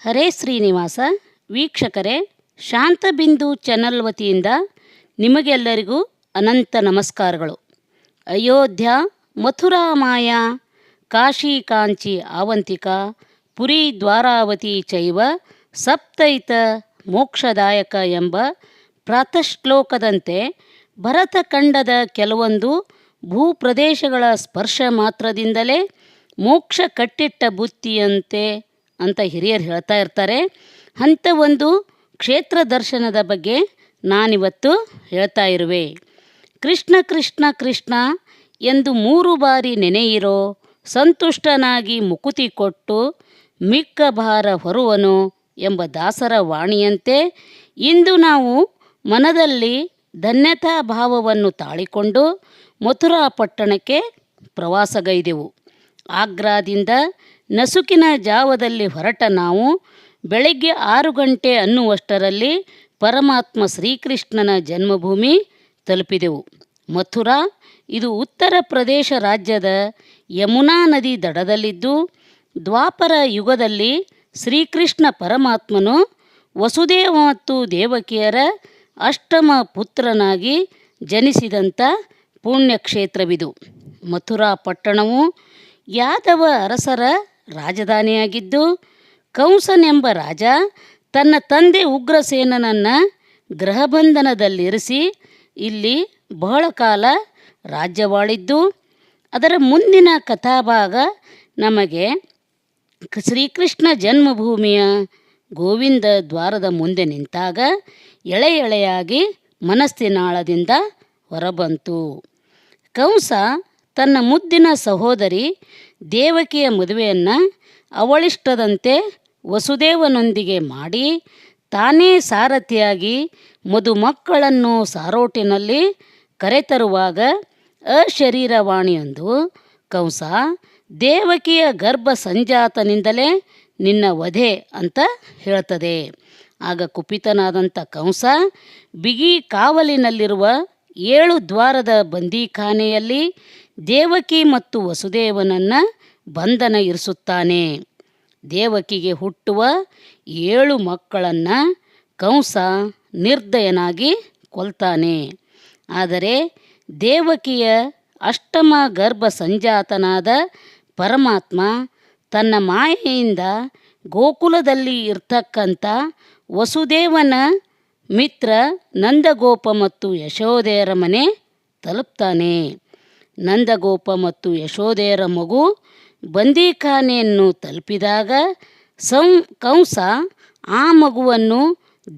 ಹರೇ ಶ್ರೀನಿವಾಸ, ವೀಕ್ಷಕರೇ, ಶಾಂತಬಿಂದು ಚಾನಲ್ ವತಿಯಿಂದ ನಿಮಗೆಲ್ಲರಿಗೂ ಅನಂತ ನಮಸ್ಕಾರಗಳು. ಅಯೋಧ್ಯ ಮಥುರಾ ಮಾಯ ಕಾಶಿ ಕಾಂಚಿ ಆವಂತಿಕ, ಪುರಿ ದ್ವಾರಾವತಿ ಚೈವ ಸಪ್ತೈತ ಮೋಕ್ಷದಾಯಕ ಎಂಬ ಪ್ರಾತಶ್ಲೋಕದಂತೆ ಭರತಖಂಡದ ಕೆಲವೊಂದು ಭೂಪ್ರದೇಶಗಳ ಸ್ಪರ್ಶ ಮಾತ್ರದಿಂದಲೇ ಮೋಕ್ಷ ಕಟ್ಟಿಟ್ಟ ಬುತ್ತಿಯಂತೆ ಅಂತ ಹಿರಿಯರು ಹೇಳ್ತಾ ಇರ್ತಾರೆ. ಅಂಥ ಒಂದು ಕ್ಷೇತ್ರ ದರ್ಶನದ ಬಗ್ಗೆ ನಾನಿವತ್ತು ಹೇಳ್ತಾ ಇರುವೆ. ಕೃಷ್ಣ ಕೃಷ್ಣ ಕೃಷ್ಣ ಎಂದು ಮೂರು ಬಾರಿ ನೆನೆಯಿರೋ, ಸಂತುಷ್ಟನಾಗಿ ಮುಕುತಿ ಕೊಟ್ಟು ಮಿಕ್ಕ ಭಾರ ಹೊರುವನು ಎಂಬ ದಾಸರ ವಾಣಿಯಂತೆ ಇಂದು ನಾವು ಮನದಲ್ಲಿ ಧನ್ಯತಾ ಭಾವವನ್ನು ತಾಳಿಕೊಂಡು ಮಥುರಾ ಪಟ್ಟಣಕ್ಕೆ ಪ್ರವಾಸಗೈದೆವು. ಆಗ್ರಾದಿಂದ ನಸುಕಿನ ಜಾವದಲ್ಲಿ ಹೊರಟ ನಾವು ಬೆಳಗ್ಗೆ ಆರು ಗಂಟೆ ಅನ್ನುವಷ್ಟರಲ್ಲಿ ಪರಮಾತ್ಮ ಶ್ರೀಕೃಷ್ಣನ ಜನ್ಮಭೂಮಿ ತಲುಪಿದೆವು. ಮಥುರಾ, ಇದು ಉತ್ತರ ಪ್ರದೇಶ ರಾಜ್ಯದ ಯಮುನಾ ನದಿ ದಡದಲ್ಲಿದ್ದು, ದ್ವಾಪರ ಯುಗದಲ್ಲಿ ಶ್ರೀಕೃಷ್ಣ ಪರಮಾತ್ಮನು ವಸುದೇವ ಮತ್ತು ದೇವಕಿಯರ ಅಷ್ಟಮ ಪುತ್ರನಾಗಿ ಜನಿಸಿದಂಥ ಪುಣ್ಯಕ್ಷೇತ್ರವಿದು. ಮಥುರಾ ಪಟ್ಟಣವು ಯಾದವ ಅರಸರ ರಾಜಧಾನಿಯಾಗಿದ್ದು, ಕಂಸನೆಂಬ ರಾಜ ತನ್ನ ತಂದೆ ಉಗ್ರಸೇನನನ್ನು ಗೃಹಬಂಧನದಲ್ಲಿರಿಸಿ ಇಲ್ಲಿ ಬಹಳ ಕಾಲ ರಾಜ್ಯವಾಳಿದ್ದು. ಅದರ ಮುಂದಿನ ಕಥಾಭಾಗ ನಮಗೆ ಶ್ರೀಕೃಷ್ಣ ಜನ್ಮಭೂಮಿಯ ಗೋವಿಂದ ದ್ವಾರದ ಮುಂದೆ ನಿಂತಾಗ ಎಳೆ ಎಳೆಯಾಗಿ ಮನಸ್ಸಿನಾಳದಿಂದ ಹೊರಬಂತು. ಕಂಸ ತನ್ನ ಮುದ್ದಿನ ಸಹೋದರಿ ದೇವಕಿಯ ಮದುವೆಯನ್ನು ಅವಳಿಷ್ಟದಂತೆ ವಸುದೇವನೊಂದಿಗೆ ಮಾಡಿ ತಾನೇ ಸಾರಥಿಯಾಗಿ ಮದುಮಕ್ಕಳನ್ನು ಸಾರೋಟಿನಲ್ಲಿ ಕರೆತರುವಾಗ ಅಶರೀರವಾಣಿಯೊಂದು, ಕಂಸ, ದೇವಕಿಯ ಗರ್ಭ ಸಂಜಾತನಿಂದಲೇ ನಿನ್ನ ವಧೆ ಅಂತ ಹೇಳ್ತದೆ. ಆಗ ಕುಪಿತನಾದಂಥ ಕಂಸ ಬಿಗಿ ಕಾವಲಿನಲ್ಲಿರುವ ಏಳು ದ್ವಾರದ ಬಂದೀಖಾನೆಯಲ್ಲಿ ದೇವಕಿ ಮತ್ತು ವಸುದೇವನನ್ನು ಬಂಧನ ಇರಿಸುತ್ತಾನೆ. ದೇವಕಿಗೆ ಹುಟ್ಟುವ ಏಳು ಮಕ್ಕಳನ್ನು ಕಂಸ ನಿರ್ದಯನಾಗಿ ಕೊಲ್ತಾನೆ. ಆದರೆ ದೇವಕಿಯ ಅಷ್ಟಮ ಗರ್ಭ ಸಂಜಾತನಾದ ಪರಮಾತ್ಮ ತನ್ನ ಮಾಯೆಯಿಂದ ಗೋಕುಲದಲ್ಲಿ ಇರ್ತಕ್ಕಂಥ ವಸುದೇವನ ಮಿತ್ರ ನಂದಗೋಪ ಮತ್ತು ಯಶೋದೆಯರ ಮನೆ ತಲುಪ್ತಾನೆ. ನಂದಗೋಪ ಮತ್ತು ಯಶೋದೆಯರ ಮಗು ಬಂದೀಖಾನೆಯನ್ನು ತಲುಪಿದಾಗ ಸಂ ಕಂಸ ಆ ಮಗುವನ್ನು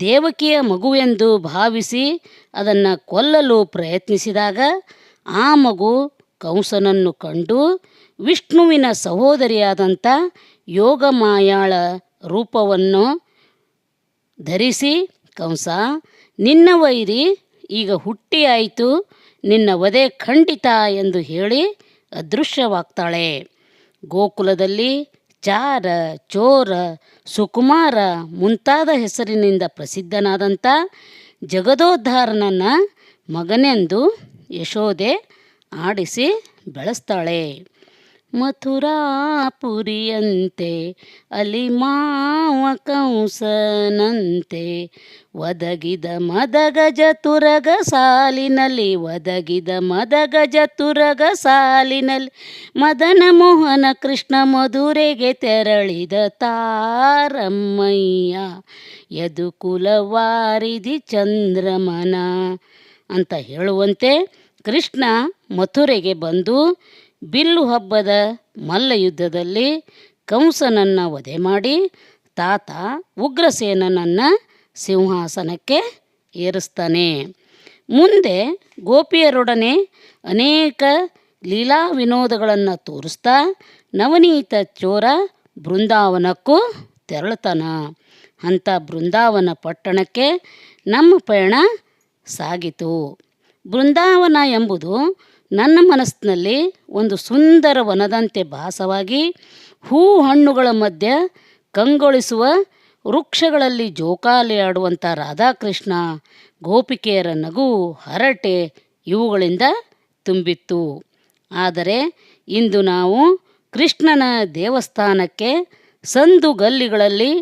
ದೇವಕಿಯ ಮಗುವೆಂದು ಭಾವಿಸಿ ಅದನ್ನು ಕೊಲ್ಲಲು ಪ್ರಯತ್ನಿಸಿದಾಗ ಆ ಮಗು ಕಂಸನನ್ನು ಕಂಡು ವಿಷ್ಣುವಿನ ಸಹೋದರಿಯಾದಂಥ ಯೋಗಮಾಯಾಳ ರೂಪವನ್ನು ಧರಿಸಿ, ಕಂಸ, ನಿನ್ನ ವೈರಿ ಈಗ ಹುಟ್ಟಿಯಾಯಿತು. ನಿನ್ನ ವಧೆ ಖಂಡಿತ ಎಂದು ಹೇಳಿ ಅದೃಶ್ಯವಾಗ್ತಾಳೆ. ಗೋಕುಲದಲ್ಲಿ ಚಾರ ಚೋರ, ಸುಕುಮಾರ ಮುಂತಾದ ಹೆಸರಿನಿಂದ ಪ್ರಸಿದ್ಧನಾದಂಥ ಜಗದೋದ್ಧಾರನನ್ನು ಮಗನೆಂದು ಯಶೋದೆ ಆಡಿಸಿ ಬೆಳೆಸ್ತಾಳೆ. ಮಥುರಾಪುರಿಯಂತೆ ಅಲ್ಲಿ ಮಾವ ಕಂಸನಂತೆ ಒದಗಿದ ಮದಗಜ ತುರಗ ಸಾಲಿನಲ್ಲಿ, ಒದಗಿದ ಮದಗಜ ತುರಗ ಸಾಲಿನಲ್ಲಿ, ಮದನ ಮೋಹನ ಕೃಷ್ಣ ಮಧುರೆಗೆ ತೆರಳಿದ ತಾರಮ್ಮಯ್ಯ ಯದುಕುಲವಾರಿದಿ ಚಂದ್ರಮನ ಅಂತ ಹೇಳುವಂತೆ ಕೃಷ್ಣ ಮಥುರೆಗೆ ಬಂದು ಬಿಲ್ಲು ಹಬ್ಬದ ಮಲ್ಲಯುದ್ಧದಲ್ಲಿ ಕಂಸನನ್ನು ವಧೆ ಮಾಡಿ, ತಾತ ಉಗ್ರಸೇನನನ್ನು ಸಿಂಹಾಸನಕ್ಕೆ ಏರಿಸ್ತಾನೆ. ಮುಂದೆ ಗೋಪಿಯರೊಡನೆ ಅನೇಕ ಲೀಲಾ ವಿನೋದಗಳನ್ನು ತೋರಿಸ್ತಾ, ನವನೀತ ಚೋರ ಬೃಂದಾವನಕ್ಕೂ ತೆರಳುತ್ತಾನ. ಅಂಥ ಬೃಂದಾವನ ಪಟ್ಟಣಕ್ಕೆ ನಮ್ಮ ಪಯಣ ಸಾಗಿತು. ಬೃಂದಾವನ ಎಂಬುದು ನನ್ನ ಮನಸ್ಸಿನಲ್ಲಿ ಒಂದು ಸುಂದರ ವನದಂತೆ ಭಾಸವಾಗಿ ಹೂ ಹಣ್ಣುಗಳ ಮಧ್ಯ ಕಂಗೊಳಿಸುವ ವೃಕ್ಷಗಳಲ್ಲಿ ಜೋಕಾಲಿ ಆಡುವಂಥ ರಾಧಾಕೃಷ್ಣ, ಗೋಪಿಕೆಯರ ನಗು, ಹರಟೆ ಇವುಗಳಿಂದ ತುಂಬಿತ್ತು. ಆದರೆ ಇಂದು ನಾವು ಕೃಷ್ಣನ ದೇವಸ್ಥಾನಕ್ಕೆ ಸಂದು ಗಲ್ಲಿಗಳಲ್ಲಿ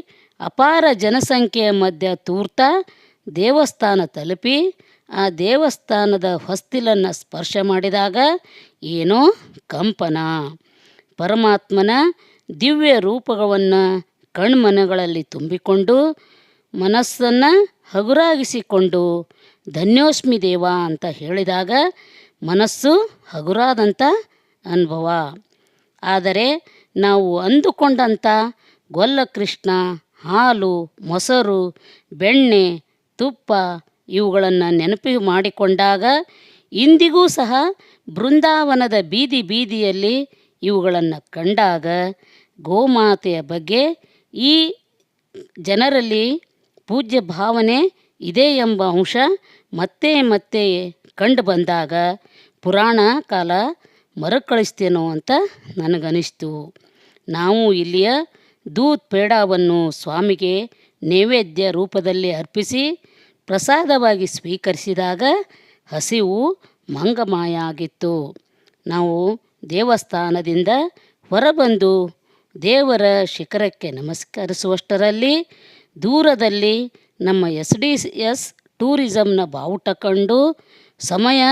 ಅಪಾರ ಜನಸಂಖ್ಯೆಯ ಮಧ್ಯ ತೂರ್ತ ದೇವಸ್ಥಾನ ತಲುಪಿ ಆ ದೇವಸ್ಥಾನದ ಹೊಸ್ತಿಲನ್ನು ಸ್ಪರ್ಶ ಮಾಡಿದಾಗ ಏನೋ ಕಂಪನ. ಪರಮಾತ್ಮನ ದಿವ್ಯ ರೂಪವನ್ನು ಕಣ್ಮನಗಳಲ್ಲಿ ತುಂಬಿಕೊಂಡು ಮನಸ್ಸನ್ನು ಹಗುರಾಗಿಸಿಕೊಂಡು, ಧನ್ಯೋಸ್ಮಿ ದೇವ ಅಂತ ಹೇಳಿದಾಗ ಮನಸ್ಸು ಹಗುರಾದಂಥ ಅನುಭವ. ಆದರೆ ನಾವು ಅಂದುಕೊಂಡಂಥ ಗೊಲ್ಲ ಕೃಷ್ಣ ಹಾಲು, ಮೊಸರು, ಬೆಣ್ಣೆ, ತುಪ್ಪ ಇವುಗಳನ್ನು ನೆನಪು ಮಾಡಿಕೊಂಡಾಗ ಇಂದಿಗೂ ಸಹ ಬೃಂದಾವನದ ಬೀದಿ ಬೀದಿಯಲ್ಲಿ ಇವುಗಳನ್ನು ಕಂಡಾಗ ಗೋಮಾತೆಯ ಬಗ್ಗೆ ಈ ಜನರಲ್ಲಿ ಪೂಜ್ಯ ಭಾವನೆ ಇದೆ ಎಂಬ ಅಂಶ ಮತ್ತೆ ಮತ್ತೆ ಕಂಡು ಬಂದಾಗ ಪುರಾಣ ಕಾಲ ಮರುಕಳಿಸ್ತೇನೋ ಅಂತ ನನಗನಿಸ್ತು. ನಾವು ಇಲ್ಲಿಯ ದೂತ್ ಪೇಡಾವನ್ನು ಸ್ವಾಮಿಗೆ ನೈವೇದ್ಯ ರೂಪದಲ್ಲಿ ಅರ್ಪಿಸಿ ಪ್ರಸಾದವಾಗಿ ಸ್ವೀಕರಿಸಿದಾಗ ಹಸಿವು ಮಂಗಮಾಯ ಆಗಿತ್ತು ನಾವು ದೇವಸ್ಥಾನದಿಂದ ಹೊರಬಂದು ದೇವರ ಶಿಖರಕ್ಕೆ ನಮಸ್ಕರಿಸುವಷ್ಟರಲ್ಲಿ ದೂರದಲ್ಲಿ ನಮ್ಮ ಎಸ್ ಡಿ ಎಸ್ ಟೂರಿಸಮ್ನ ಬಾವುಟ ಕಂಡು ಸಮಯ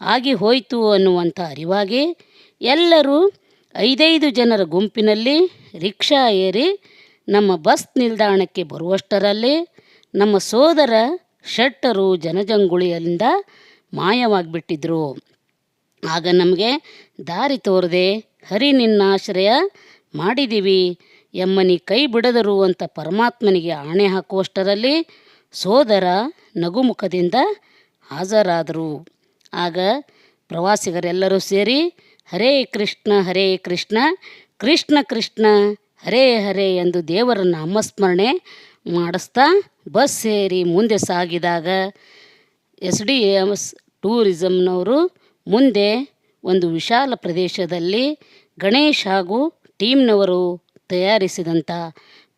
ಆಗಿ ಹೋಯಿತು ಅನ್ನುವಂಥ ಅರಿವಾಗಿ ಎಲ್ಲರೂ ಐದೈದು ಜನರ ಗುಂಪಿನಲ್ಲಿ ರಿಕ್ಷಾ ಏರಿ ನಮ್ಮ ಬಸ್ ನಿಲ್ದಾಣಕ್ಕೆ ಬರುವಷ್ಟರಲ್ಲಿ ನಮ್ಮ ಸೋದರ ಶೆಟ್ಟರು ಜನಜಂಗುಳಿಯಿಂದ ಮಾಯವಾಗಿಬಿಟ್ಟಿದ್ರು. ಆಗ ನಮಗೆ ದಾರಿ ತೋರದೆ, ಹರಿ ನಿನ್ನಾಶ್ರಯ ಮಾಡಿದ್ದೀವಿ ಎಮ್ಮನಿ ಕೈ ಬಿಡದರು ಅಂತ ಪರಮಾತ್ಮನಿಗೆ ಆಣೆ ಹಾಕುವಷ್ಟರಲ್ಲಿ ಸೋದರ ನಗುಮುಖದಿಂದ ಹಾಜರಾದರು. ಆಗ ಪ್ರವಾಸಿಗರೆಲ್ಲರೂ ಸೇರಿ, ಹರೇ ಕೃಷ್ಣ ಹರೇ ಕೃಷ್ಣ ಕೃಷ್ಣ ಕೃಷ್ಣ, ಹರೇ ಹರೇ ಎಂದು ದೇವರ ನಾಮಸ್ಮರಣೆ ಮಾಡಿಸ್ತಾ ಬಸ್ ಸೇರಿ ಮುಂದೆ ಸಾಗಿದಾಗ ಎಸ್ ಡಿ ಎಮ್ಸ್ ಟೂರಿಸಮ್ನವರು ಮುಂದೆ ಒಂದು ವಿಶಾಲ ಪ್ರದೇಶದಲ್ಲಿ ಗಣೇಶ್ ಹಾಗೂ ಟೀಮ್ನವರು ತಯಾರಿಸಿದಂಥ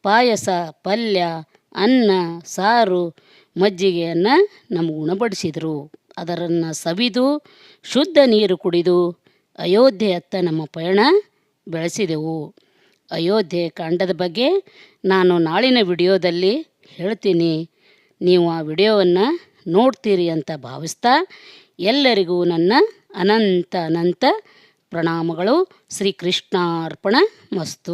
ಪಾಯಸ, ಪಲ್ಯ, ಅನ್ನ, ಸಾರು ಮಜ್ಜಿಗೆಯನ್ನು ನಮಗೆ ಉಣಬಡಿಸಿದರು. ಅದರನ್ನು ಸವಿದು ಶುದ್ಧ ನೀರು ಕುಡಿದು ಅಯೋಧ್ಯೆಯತ್ತ ನಮ್ಮ ಪಯಣ ಬೆಳೆಸಿದೆವು. ಅಯೋಧ್ಯೆ ಕಾಂಡದ ಬಗ್ಗೆ ನಾನು ನಾಳಿನ ವಿಡಿಯೋದಲ್ಲಿ ಹೇಳ್ತೀನಿ. ನೀವು ಆ ವಿಡಿಯೋವನ್ನು ನೋಡ್ತೀರಿ ಅಂತ ಭಾವಿಸ್ತಾ ಎಲ್ಲರಿಗೂ ನನ್ನ ಅನಂತ ಅನಂತ ಪ್ರಣಾಮಗಳು. ಶ್ರೀಕೃಷ್ಣಾರ್ಪಣ ಮಸ್ತು.